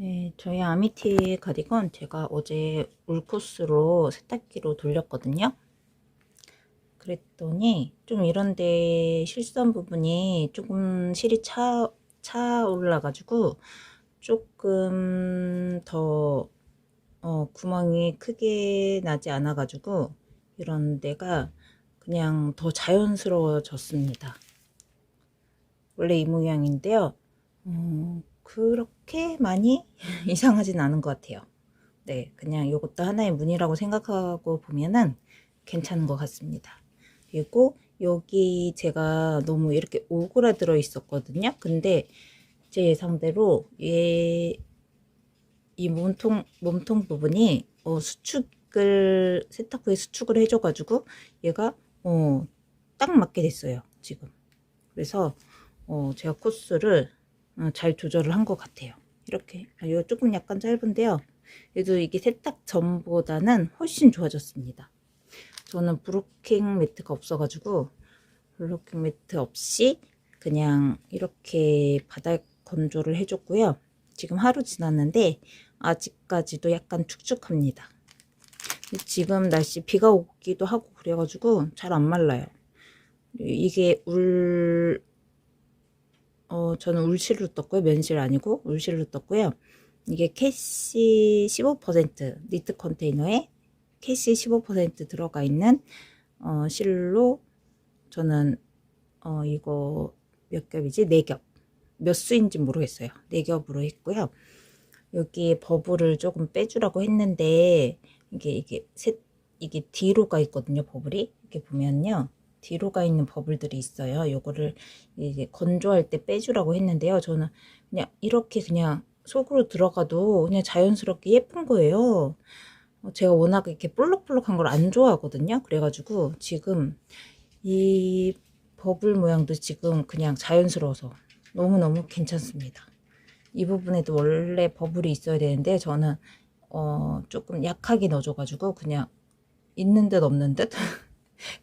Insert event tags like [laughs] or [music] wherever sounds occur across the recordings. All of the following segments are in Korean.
네, 저희 아미티 가디건 제가 어제 울코스로 세탁기로 돌렸거든요. 그랬더니 좀 이런데 실수한 부분이 조금 실이 차, 차 올라가지고 조금 더 어, 구멍이 크게 나지 않아가지고 이런 데가 그냥 더 자연스러워졌습니다. 원래 이 모양인데요. 어, 그렇게 많이 [laughs] 이상하진 않은 것 같아요. 네, 그냥 이것도 하나의 문이라고 생각하고 보면은 괜찮은 것 같습니다. 그리고 여기 제가 너무 이렇게 오그라들어 있었거든요. 근데 제 예상대로 얘, 이 몸통, 몸통 부분이 어, 수축을, 세탁 후에 수축을 해줘가지고 얘가 어, 딱 맞게 됐어요. 지금. 그래서 어, 제가 코스를 어, 잘 조절을 한 것 같아요. 이렇게. 아, 이거 조금 약간 짧은데요. 그래도 이게 세탁 전보다는 훨씬 좋아졌습니다. 저는 브로킹 매트가 없어가지고 브로킹 매트 없이 그냥 이렇게 바닥 건조를 해줬고요. 지금 하루 지났는데 아직까지도 약간 축축합니다. 지금 날씨 비가 오기도 하고 그래가지고 잘 안 말라요. 이게 울, 어, 저는 울실로 떴고요. 면실 아니고 울실로 떴고요. 이게 캐시 15% 니트 컨테이너에 캐시 15% 들어가 있는 어, 실로 저는 어, 이거 몇 겹이지? 4겹. 몇 수인지 모르겠어요. 4겹으로 했고요. 여기에 버블을 조금 빼주라고 했는데 이게 이게 셋 이게 뒤로 가 있거든요. 버블이 이렇게 보면요. 뒤로 가 있는 버블들이 있어요. 요거를 이제 건조할 때 빼주라고 했는데요. 저는 그냥 이렇게 그냥 속으로 들어가도 그냥 자연스럽게 예쁜 거예요. 어, 제가 워낙 이렇게 볼록볼록한 걸 안 좋아하거든요. 그래가지고 지금 이 버블 모양도 지금 그냥 자연스러워서 너무너무 괜찮습니다. 이 부분에도 원래 버블이 있어야 되는데 저는 어 조금 약하게 넣어줘가지고 그냥 있는 듯 없는 듯 [laughs]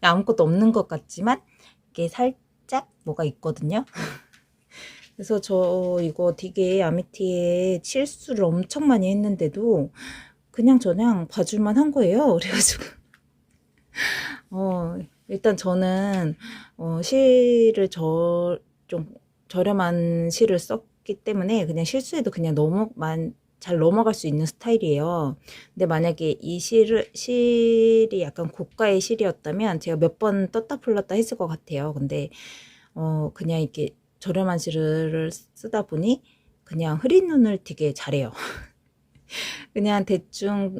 아무것도 없는 것 같지만 이게 살짝 뭐가 있거든요. 그래서 저 이거 되게 아미티에 실수를 엄청 많이 했는데도 그냥 저냥 봐줄만 한 거예요. [laughs] 그래가지고 어 일단 저는 어 실을 저 좀 저렴한 실을 썼기 때문에 그냥 실수해도 그냥 넘어만 잘 넘어갈 수 있는 스타일이에요. 근데 만약에 이 실을, 실이 약간 고가의 실이었다면 제가 몇 번 떴다 풀렀다 했을 것 같아요. 근데, 어, 그냥 이렇게 저렴한 실을 쓰다 보니 그냥 흐린 눈을 되게 잘해요. [laughs] 그냥 대충,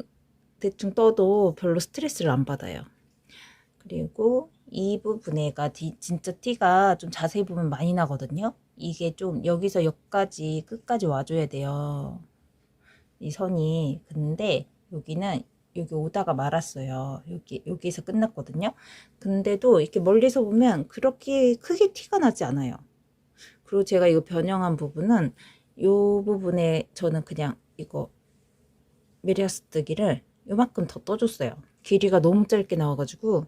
대충 떠도 별로 스트레스를 안 받아요. 그리고 이 부분에가 진짜 티가 좀 자세히 보면 많이 나거든요. 이게 좀 여기서 여기까지 끝까지 와줘야 돼요. 이 선이 근데 여기는 여기 오다가 말았어요. 여기 여기서 끝났거든요. 근데도 이렇게 멀리서 보면 그렇게 크게 티가 나지 않아요. 그리고 제가 이거 변형한 부분은 이 부분에 저는 그냥 이거 메리아스 뜨기를 요만큼 더 떠줬어요. 길이가 너무 짧게 나와가지고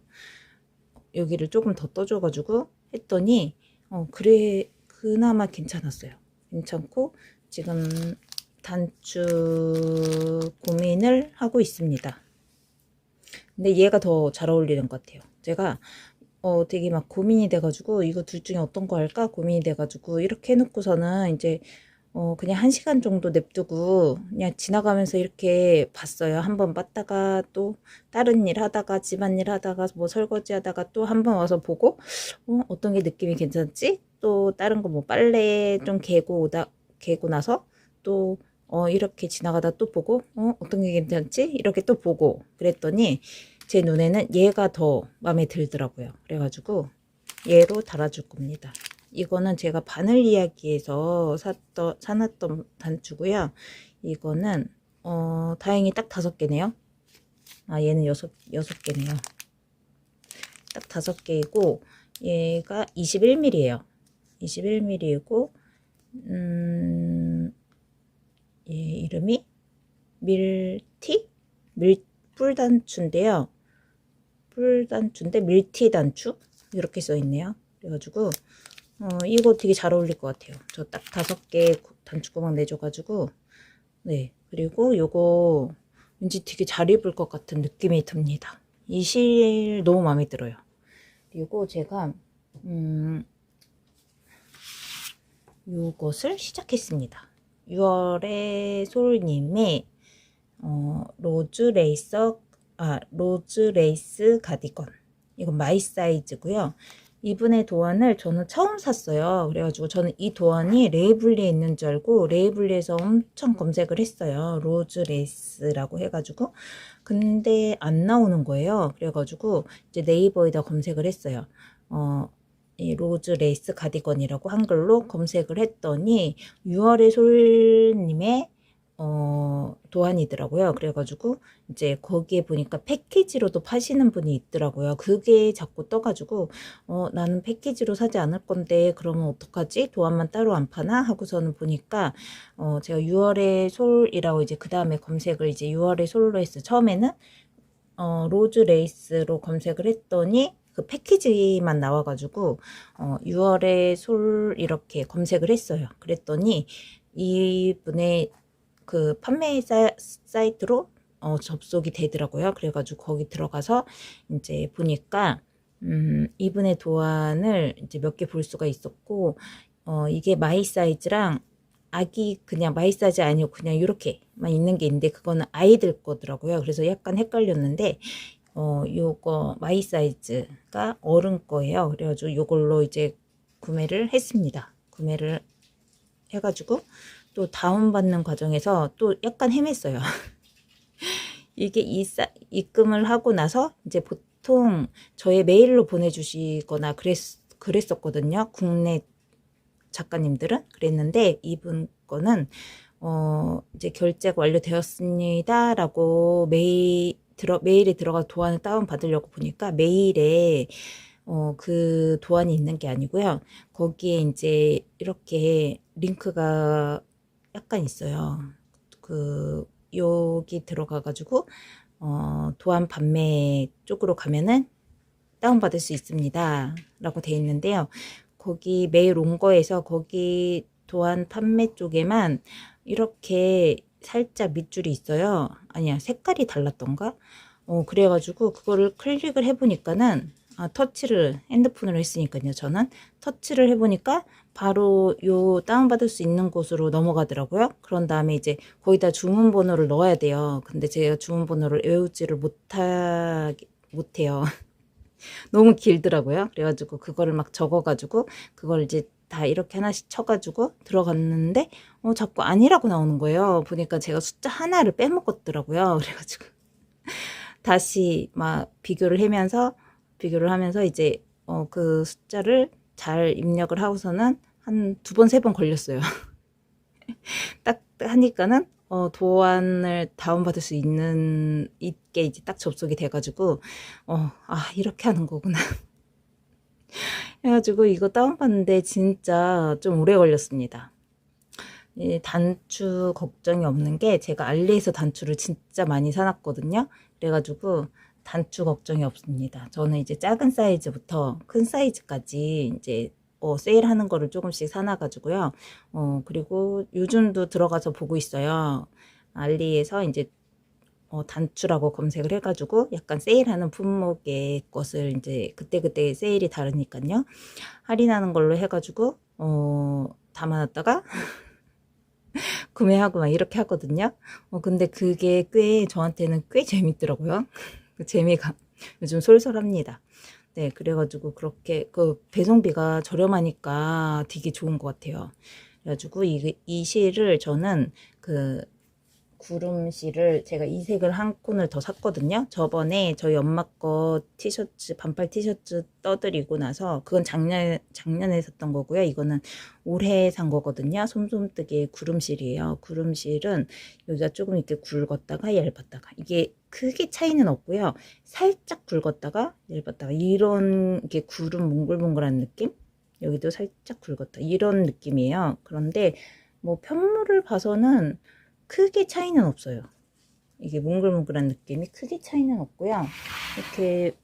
여기를 조금 더 떠줘가지고 했더니 어 그래 그나마 괜찮았어요. 괜찮고 지금 단추 고민을 하고 있습니다. 근데 얘가 더 잘 어울리는 것 같아요. 제가 어 되게 막 고민이 돼가지고 이거 둘 중에 어떤 거 할까 고민이 돼가지고 이렇게 해놓고서는 이제 어 그냥 한 시간 정도 냅두고 그냥 지나가면서 이렇게 봤어요. 한 번 봤다가 또 다른 일 하다가 집안일 하다가 뭐 설거지 하다가 또 한 번 와서 보고 어 어떤 게 느낌이 괜찮지? 또 다른 거 뭐 빨래 좀 개고 오다 개고 나서 또 어, 이렇게 지나가다 또 보고, 어, 어떤 게 괜찮지? 이렇게 또 보고, 그랬더니, 제 눈에는 얘가 더 마음에 들더라고요. 그래가지고, 얘로 달아줄 겁니다. 이거는 제가 바늘 이야기에서 샀던, 사놨던 단추고요. 이거는, 어, 다행히 딱 다섯 개네요. 아, 얘는 여섯, 여섯 개네요. 딱 다섯 개이고, 얘가 21mm에요. 21mm이고, 음, 얘 이름이 밀티? 밀, 뿔단추인데요. 뿔단추인데 밀티 단추? 이렇게 써 있네요. 그래가지고, 어, 이거 되게 잘 어울릴 것 같아요. 저 딱 다섯 개 단추구멍 내줘가지고, 네. 그리고 요거 왠지 되게 잘 입을 것 같은 느낌이 듭니다. 이 실 너무 마음에 들어요. 그리고 제가 음 요것을 시작했습니다. 6월에 솔님의 어, 로즈 레이서 아 로즈 레이스 가디건 이건 마이 사이즈고요. 이분의 도안을 저는 처음 샀어요. 그래가지고 저는 이 도안이 레이블리에 있는 줄 알고 레이블리에서 엄청 검색을 했어요. 로즈 레이스라고 해가지고 근데 안 나오는 거예요. 그래가지고 이제 네이버에다 검색을 했어요. 어, 이 로즈 레이스 가디건이라고 한글로 검색을 했더니 6월의 솔님의 어, 도안이더라고요. 그래가지고 이제 거기에 보니까 패키지로도 파시는 분이 있더라고요. 그게 자꾸 떠가지고 어, 나는 패키지로 사지 않을 건데 그러면 어떡하지? 도안만 따로 안 파나? 하고서는 보니까 어, 제가 6월의 솔이라고 이제 그 다음에 검색을 이제 6월의 솔로 했어요. 처음에는 어, 로즈 레이스로 검색을 했더니 그 패키지만 나와가지고 어, 6월의 솔 이렇게 검색을 했어요. 그랬더니 이분의 그 판매 사, 사이트로 어, 접속이 되더라고요. 그래가지고 거기 들어가서 이제 보니까 음, 이분의 도안을 이제 몇 개 볼 수가 있었고 어, 이게 마이 사이즈랑 아기 그냥 마이 사이즈 아니고 그냥 이렇게만 있는 게 있는데 그거는 아이들 거더라고요. 그래서 약간 헷갈렸는데 어, 요거 마이 사이즈가 어른 거예요. 그래가지고 요걸로 이제 구매를 했습니다. 구매를 해가지고 또 다운받는 과정에서 또 약간 헤맸어요. [laughs] 이게 이사, 입금을 하고 나서 이제 보통 저의 메일로 보내주시거나 그랬, 그랬었거든요. 국내 작가님들은 그랬는데 이분 거는 어 이제 결제가 완료되었습니다라고 메일 들어 메일에 들어가 도안을 다운 받으려고 보니까 메일에 어 그 도안이 있는 게 아니고요. 거기에 이제 이렇게 링크가 약간 있어요. 그 여기 들어가 가지고 어 도안 판매 쪽으로 가면은 다운받을 수 있습니다. 라고 돼 있는데요. 거기 메일 온 거에서 거기 도안 판매 쪽에만 이렇게 살짝 밑줄이 있어요. 아니야, 색깔이 달랐던가? 어, 그래가지고 그거를 클릭을 해보니까는 아, 터치를 핸드폰으로 했으니까요. 저는 터치를 해보니까 바로 요 다운받을 수 있는 곳으로 넘어가더라고요. 그런 다음에 이제 거기다 주문번호를 넣어야 돼요. 근데 제가 주문번호를 외우지를 못하, 못해요. [laughs] 너무 길더라고요. 그래가지고 그거를 막 적어가지고 그걸 이제 다 이렇게 하나씩 쳐가지고 들어갔는데 어 자꾸 아니라고 나오는 거예요. 보니까 제가 숫자 하나를 빼먹었더라고요. [laughs] 그래가지고 다시 막 비교를 하면서 비교를 하면서 이제 어 그 숫자를 잘 입력을 하고서는 한 두 번 세번 걸렸어요. [laughs] 딱 하니까는 어, 도안을 다운받을 수 있는, 있게 이제 딱 접속이 돼가지고, 어, 아, 이렇게 하는 거구나. [laughs] [laughs] 해가지고 이거 다운받는데 진짜 좀 오래 걸렸습니다. 이 단추 걱정이 없는 게 제가 알리에서 단추를 진짜 많이 사놨거든요. 그래가지고 단추 걱정이 없습니다. 저는 이제 작은 사이즈부터 큰 사이즈까지 이제 어, 세일하는 거를 조금씩 사놔가지고요. 어, 그리고 요즘도 들어가서 보고 있어요. 알리에서 이제 어, 단추라고 검색을 해가지고 약간 세일하는 품목의 것을 이제 그때그때 세일이 다르니까요. 할인하는 걸로 해가지고, 어, 담아놨다가 [laughs] 구매하고 막 이렇게 하거든요. 어, 근데 그게 꽤 저한테는 꽤 재밌더라고요. 그 재미가 [laughs] 요즘 솔솔합니다. 네, 그래가지고 그렇게 그 배송비가 저렴하니까 되게 좋은 것 같아요. 그래가지고 이, 이 실을 저는 그 구름 실을 제가 이 색을 한 콘을 더 샀거든요. 저번에 저희 엄마 거 티셔츠, 반팔 티셔츠 떠드리고 나서 그건 작년, 작년에 샀던 거고요. 이거는 올해 산 거거든요. 솜솜뜨기 구름실이에요. 구름실은 여기가 조금 이렇게 굵었다가 얇았다가 이게 크게 차이는 없고요. 살짝 굵었다가 얇았다가 이런 게 구름 몽글몽글한 느낌? 여기도 살짝 굵었다. 이런 느낌이에요. 그런데 뭐 편물을 봐서는 크게 차이는 없어요. 이게 몽글몽글한 느낌이 크게 차이는 없고요. 이렇게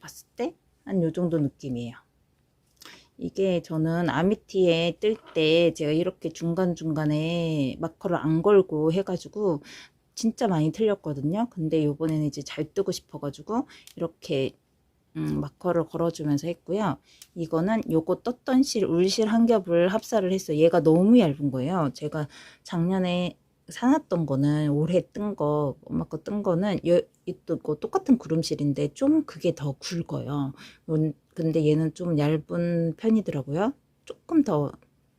봤을 때 한 요 정도 느낌이에요. 이게 저는 아미티에 뜰 때 제가 이렇게 중간중간에 마커를 안 걸고 해가지고 진짜 많이 틀렸거든요. 근데 요번에는 이제 잘 뜨고 싶어가지고 이렇게 음, 마커를 걸어주면서 했고요. 이거는 요거 떴던 실, 울실 한 겹을 합사를 했어요. 얘가 너무 얇은 거예요. 제가 작년에 사놨던 거는 올해 뜬 거, 엄마 거 뜬 거는 여, 이거 똑같은 구름실인데 좀 그게 더 굵어요. 음, 근데 얘는 좀 얇은 편이더라고요. 조금 더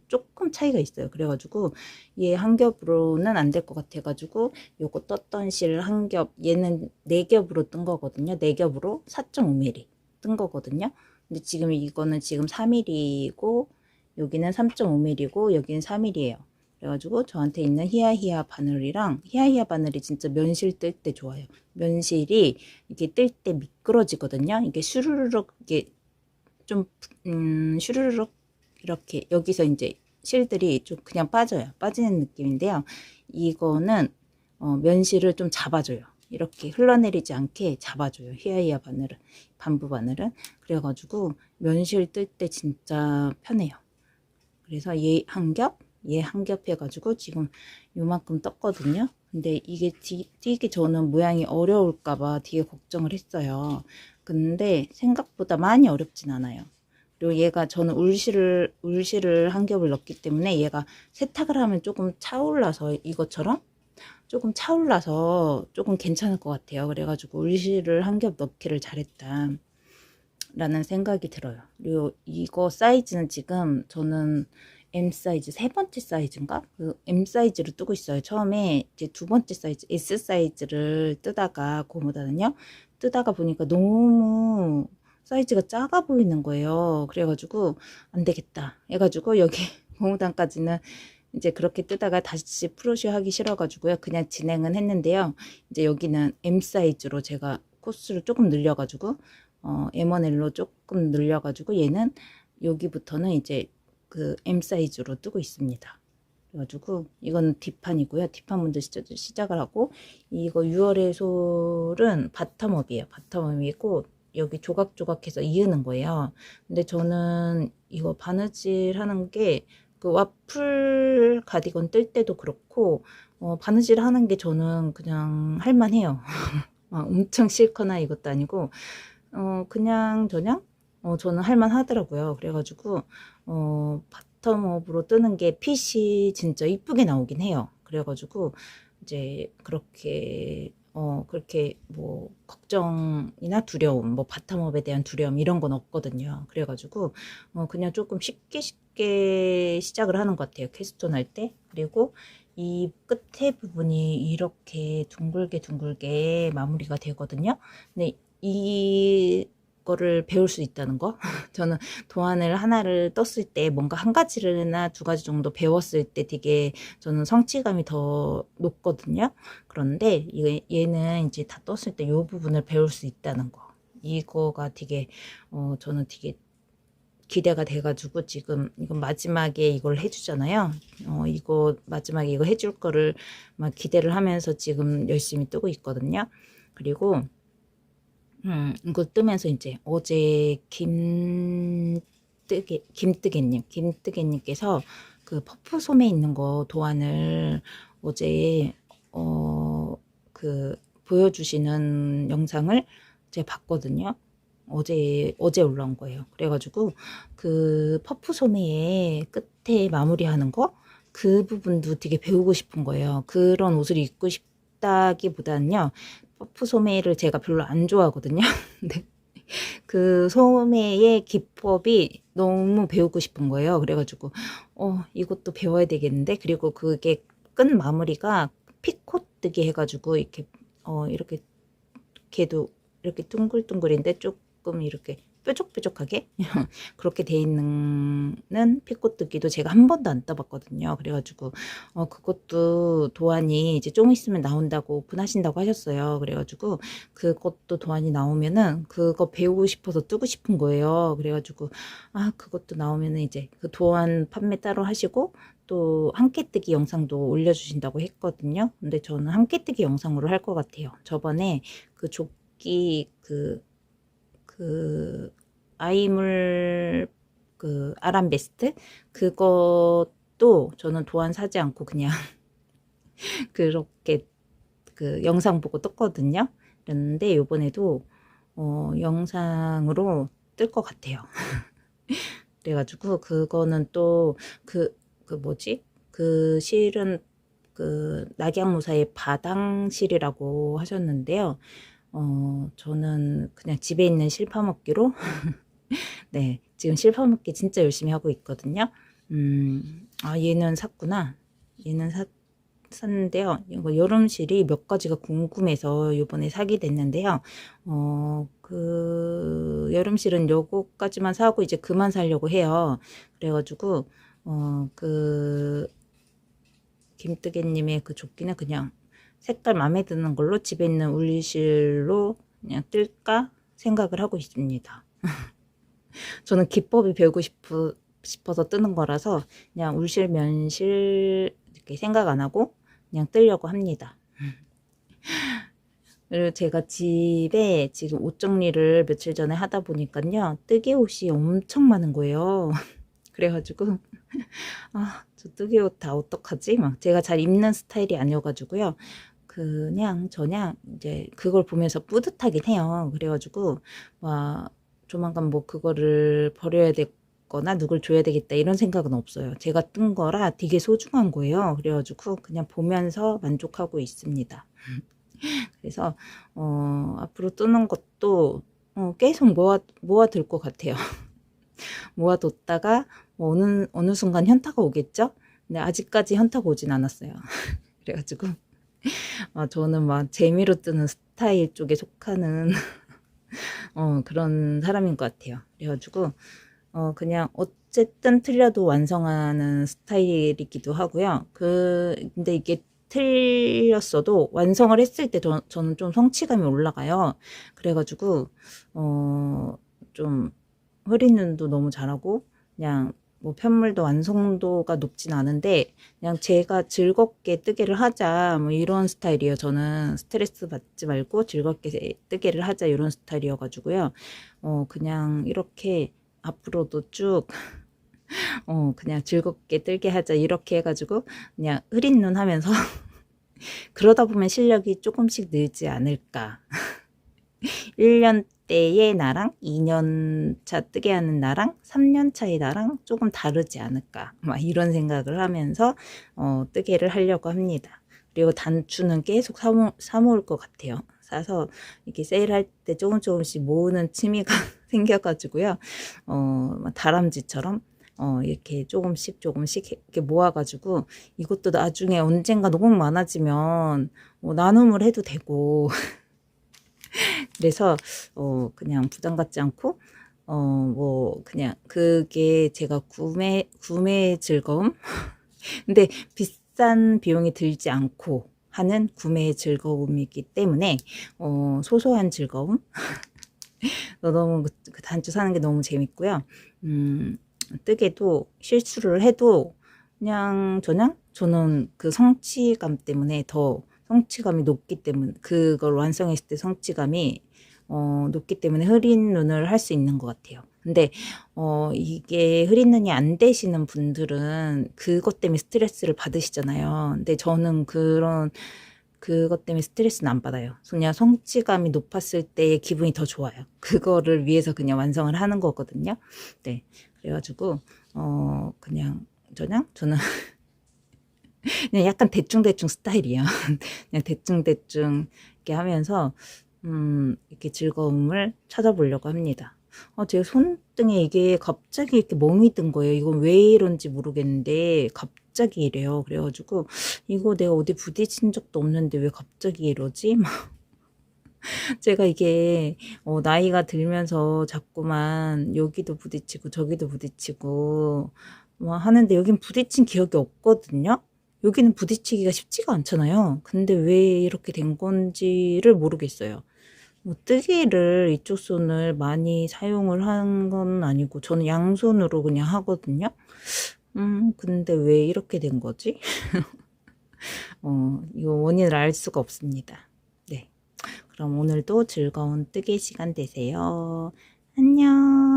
조금 차이가 있어요. 그래가지고 얘 한 겹으로는 안 될 것 같아가지고 요거 떴던 실 한 겹, 얘는 네 겹으로 뜬 거거든요. 네 겹으로 4.5mm 뜬 거거든요. 근데 지금 이거는 지금 4mm이고 여기는 3.5mm고 여기는 4mm예요. 그래가지고 저한테 있는 히야히야 바늘이랑 히야히야 바늘이 진짜 면실 뜰 때 좋아요. 면실이 이게 뜰 때 미끄러지거든요. 이게 슈르르륵 이게 좀 음, 슈르르륵 이렇게 여기서 이제 실들이 좀 그냥 빠져요. 빠지는 느낌인데요. 이거는 어, 면실을 좀 잡아줘요. 이렇게 흘러내리지 않게 잡아줘요. 히야히야 바늘은 반부 바늘은 그래가지고 면실 뜰 때 진짜 편해요. 그래서 얘 한 겹, 얘 한 겹 해가지고 지금 요만큼 떴거든요. 근데 이게 되게 저는 모양이 어려울까봐 되게 걱정을 했어요. 근데 생각보다 많이 어렵진 않아요. 그리고 얘가 저는 울실을 울실을 한 겹을 넣기 때문에 얘가 세탁을 하면 조금 차올라서 이것처럼 조금 차올라서 조금 괜찮을 것 같아요. 그래가지고 울실을 한 겹 넣기를 잘했다. 라는 생각이 들어요. 그리고 이거 사이즈는 지금 저는 M 사이즈 세 번째 사이즈인가? 그 M 사이즈로 뜨고 있어요. 처음에 이제 두 번째 사이즈 S 사이즈를 뜨다가 고무다는요. 뜨다가 보니까 너무 사이즈가 작아 보이는 거예요. 그래가지고 안 되겠다. 해가지고 여기 [laughs] 고무단까지는 이제 그렇게 뜨다가 다시 프로쇼 하기 싫어가지고요. 그냥 진행은 했는데요. 이제 여기는 M 사이즈로 제가 코스를 조금 늘려가지고 어, M1L로 조금 늘려가지고 얘는 여기부터는 이제 그 M 사이즈로 뜨고 있습니다. 그래가지고 이건 뒷판이고요. 뒷판 먼저 시작을 하고 이거 6월의 솔은 바텀업이에요. 바텀업이고 여기 조각조각해서 이으는 거예요. 근데 저는 이거 바느질 하는 게 그 와플 가디건 뜰 때도 그렇고 어, 바느질 하는 게 저는 그냥 할만해요. [laughs] 엄청 싫거나 이것도 아니고 어, 그냥 저냥 어, 저는 할만하더라고요. 그래가지고 어, 바텀업으로 뜨는 게 핏이 진짜 이쁘게 나오긴 해요. 그래가지고 이제 그렇게 어, 그렇게 뭐, 걱정이나 두려움, 뭐, 바텀업에 대한 두려움, 이런 건 없거든요. 그래가지고, 어, 그냥 조금 쉽게 쉽게 시작을 하는 것 같아요. 캐스톤 할 때. 그리고 이 끝에 부분이 이렇게 둥글게 둥글게 마무리가 되거든요. 근데 이 거를 배울 수 있다는 거. [laughs] 저는 도안을 하나를 떴을 때 뭔가 한 가지를나 두 가지 정도 배웠을 때 되게 저는 성취감이 더 높거든요. 그런데 얘는 이제 다 떴을 때 이 부분을 배울 수 있다는 거. 이거가 되게 어 저는 되게 기대가 돼가지고 지금 이건 마지막에 이걸 해주잖아요. 어 이거 마지막에 이거 해줄 거를 막 기대를 하면서 지금 열심히 뜨고 있거든요. 그리고 음, 이거 뜨면서 이제 어제 김뜨개, 김뜨개님, 김뜨개님께서 그 퍼프 솜에 있는 거 도안을 어제, 어, 그, 보여주시는 영상을 제가 봤거든요. 어제, 어제 올라온 거예요. 그래가지고 그 퍼프 소매의 끝에 마무리하는 거, 그 부분도 되게 배우고 싶은 거예요. 그런 옷을 입고 싶다기보다는요, 퍼프 소매를 제가 별로 안 좋아하거든요. [laughs] 근데 그 소매의 기법이 너무 배우고 싶은 거예요. 그래가지고 어 이것도 배워야 되겠는데 그리고 그게 끝 마무리가 피코 뜨기 해가지고 이렇게 어 이렇게 걔도 이렇게 둥글둥글인데 조금 이렇게 뾰족뾰족하게 [laughs] 그렇게 돼 있는 피꽃뜨기도 제가 한 번도 안 떠봤거든요. 그래가지고 어 그것도 도안이 이제 좀 있으면 나온다고 오픈하신다고 하셨어요. 그래가지고 그것도 도안이 나오면은 그거 배우고 싶어서 뜨고 싶은 거예요. 그래가지고 아 그것도 나오면은 이제 그 도안 판매 따로 하시고 또 함께 뜨기 영상도 올려주신다고 했거든요. 근데 저는 함께 뜨기 영상으로 할 것 같아요. 저번에 그 조끼 그 그 아이물 그 아람 베스트 그것도 저는 도안 사지 않고 그냥 [laughs] 그렇게 그 영상 보고 떴거든요. 그랬는데 요번에도 어, 영상으로 뜰 것 같아요. [laughs] 그래가지고 그거는 또그그 뭐지 그 실은 그 낙양무사의 바당실이라고 하셨는데요. 어 저는 그냥 집에 있는 실파먹기로 [laughs] 네 지금 실파먹기 진짜 열심히 하고 있거든요. 음 아 얘는 샀구나. 얘는 샀 샀는데요. 이거 여름실이 몇 가지가 궁금해서 요번에 사게 됐는데요. 어, 그, 여름실은 요거까지만 사고 이제 그만 살려고 해요. 그래가지고, 어, 그, 김뜨개님의 그 조끼는 그냥 색깔 마음에 드는 걸로 집에 있는 울리실로 그냥 뜰까 생각을 하고 있습니다. [laughs] 저는 기법이 배우고 싶어, 싶어서 뜨는 거라서 그냥 울실 면실 이렇게 생각 안 하고 그냥 뜨려고 합니다. [laughs] 그리고 제가 집에 지금 옷 정리를 며칠 전에 하다 보니까요. 뜨개 옷이 엄청 많은 거예요. [laughs] 그래가지고 아, 저 뜨개 옷 다 어떡하지? 막 제가 잘 입는 스타일이 아니어가지고요. 그냥 저냥 이제 그걸 보면서 뿌듯하긴 해요. 그래가지고 막 조만간 뭐 그거를 버려야 되거나 누굴 줘야 되겠다 이런 생각은 없어요. 제가 뜬 거라 되게 소중한 거예요. 그래가지고 그냥 보면서 만족하고 있습니다. [laughs] 그래서 어, 앞으로 뜨는 것도 어, 계속 모아 모아둘 것 같아요. [laughs] 모아뒀다가 뭐 어느 어느 순간 현타가 오겠죠. 근데 아직까지 현타가 오진 않았어요. [laughs] 그래가지고 아, 저는 막 재미로 뜨는 스타일 쪽에 속하는 [laughs] 어, 그런 사람인 것 같아요. 그래가지고 어, 그냥 어쨌든 틀려도 완성하는 스타일이기도 하고요. 그 근데 이게 틀렸어도 완성을 했을 때 저, 저는 좀 성취감이 올라가요. 그래가지고 어, 좀 흐린 눈도 너무 잘하고 그냥 뭐 편물도 완성도가 높진 않은데 그냥 제가 즐겁게 뜨개를 하자 뭐 이런 스타일이에요. 저는 스트레스 받지 말고 즐겁게 뜨개를 하자 이런 스타일이어 가지고요. 어 그냥 이렇게 앞으로도 쭉 [laughs] 어, 그냥 즐겁게 뜨게 하자 이렇게 해 가지고 그냥 흐린 눈 하면서 [laughs] 그러다 보면 실력이 조금씩 늘지 않을까 1년 때의 나랑 2년 차 뜨게 하는 나랑 3년 차의 나랑 조금 다르지 않을까. 막 이런 생각을 하면서 어, 뜨개를 하려고 합니다. 그리고 단추는 계속 사모, 사모을 것 같아요. 사서 이렇게 세일할 때 조금 조금씩 모으는 취미가 [laughs] 생겨가지고요. 어, 다람쥐처럼 어, 이렇게 조금씩 조금씩 이렇게 모아가지고 이것도 나중에 언젠가 너무 많아지면 어, 나눔을 해도 되고 [laughs] [laughs] 그래서 어 그냥 부담 갖지 않고 어 뭐 그냥 그게 제가 구매 구매 즐거움? [laughs] 근데 비싼 비용이 들지 않고 하는 구매의 즐거움이기 때문에 어 소소한 즐거움? [laughs] 너무 그, 그 단추 사는 게 너무 재밌고요. 음 뜨개도 실수를 해도 그냥 저냥 저는 그 성취감 때문에 더 성취감이 높기 때문에 그걸 완성했을 때 성취감이 어, 높기 때문에 흐린 눈을 할 수 있는 것 같아요. 근데 어, 이게 흐린 눈이 안 되시는 분들은 그것 때문에 스트레스를 받으시잖아요. 근데 저는 그런 그것 때문에 스트레스는 안 받아요. 그냥 성취감이 높았을 때의 기분이 더 좋아요. 그거를 위해서 그냥 완성을 하는 거거든요. 네. 그래가지고, 어, 그냥, 저냥, 저는 [laughs] 그냥 약간 대충대충 스타일이에요. [laughs] 그냥 대충대충 이렇게 하면서, 음, 이렇게 즐거움을 찾아보려고 합니다. 어, 제 손등에 이게 갑자기 이렇게 멍이 든 거예요. 이건 왜 이런지 모르겠는데, 갑자기 이래요. 그래가지고, 이거 내가 어디 부딪힌 적도 없는데 왜 갑자기 이러지? [laughs] 막. 제가 이게, 어, 나이가 들면서 자꾸만 여기도 부딪히고 저기도 부딪히고, 뭐 하는데 여긴 부딪힌 기억이 없거든요? 여기는 부딪히기가 쉽지가 않잖아요. 근데 왜 이렇게 된 건지를 모르겠어요. 뭐 뜨개를 이쪽 손을 많이 사용을 한 건 아니고 저는 양손으로 그냥 하거든요. 음, 근데 왜 이렇게 된 거지? [laughs] 어, 이거 원인을 알 수가 없습니다. 네. 그럼 오늘도 즐거운 뜨개 시간 되세요. 안녕.